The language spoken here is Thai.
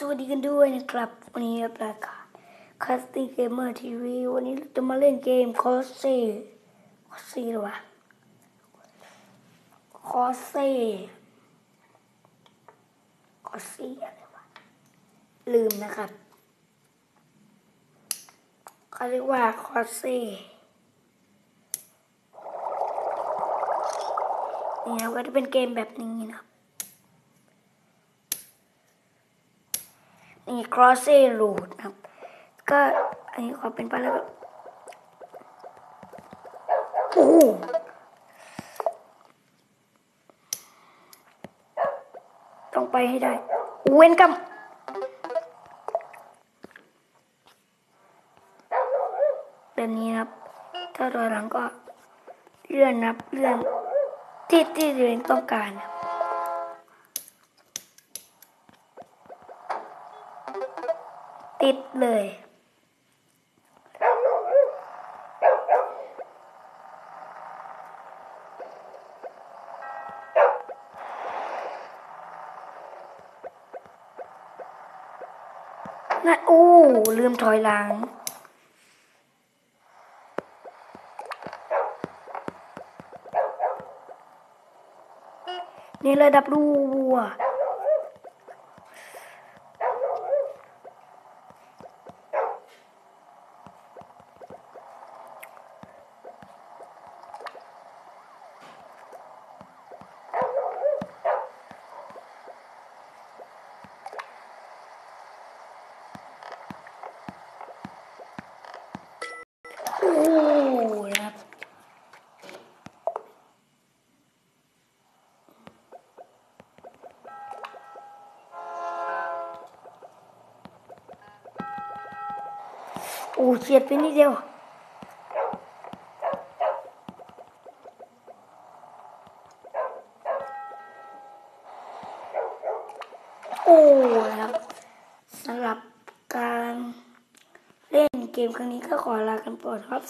สวัสดีกันด้วยนะครับ วันนี้รับรายการคัสตี้เกมเมอร์ทีวีวันนี้เราจะมาเล่นเกมคอสซ่คอสซ่หรอวะคอสซ่คอสซ่อะไรวะ ลืมนะครับเขาเรียกว่าคอสเซ่นี่นะครับก็จะเป็นเกมแบบนี้นะครับ นี่ cross a road นะครับ ก็อันนี้ขอเป็นไปแล้วก็โอ้ต้องไปให้ได้ เว้นกับแบบนี้นะครับ ถ้าถอยหลังก็เลื่อนนับเลื่อนที่ที่ตัวเองต้องการนะครับ ติดเลย นั่นอู้ ลืมถอยหลังนี่ระดับรูวัว โอ้ครับโอ้เฉียดไปนิดเดียวโอ้ครับสำหรับ เล่นเกมครั้งนี้ก็ขอลากันไปก่อนครับ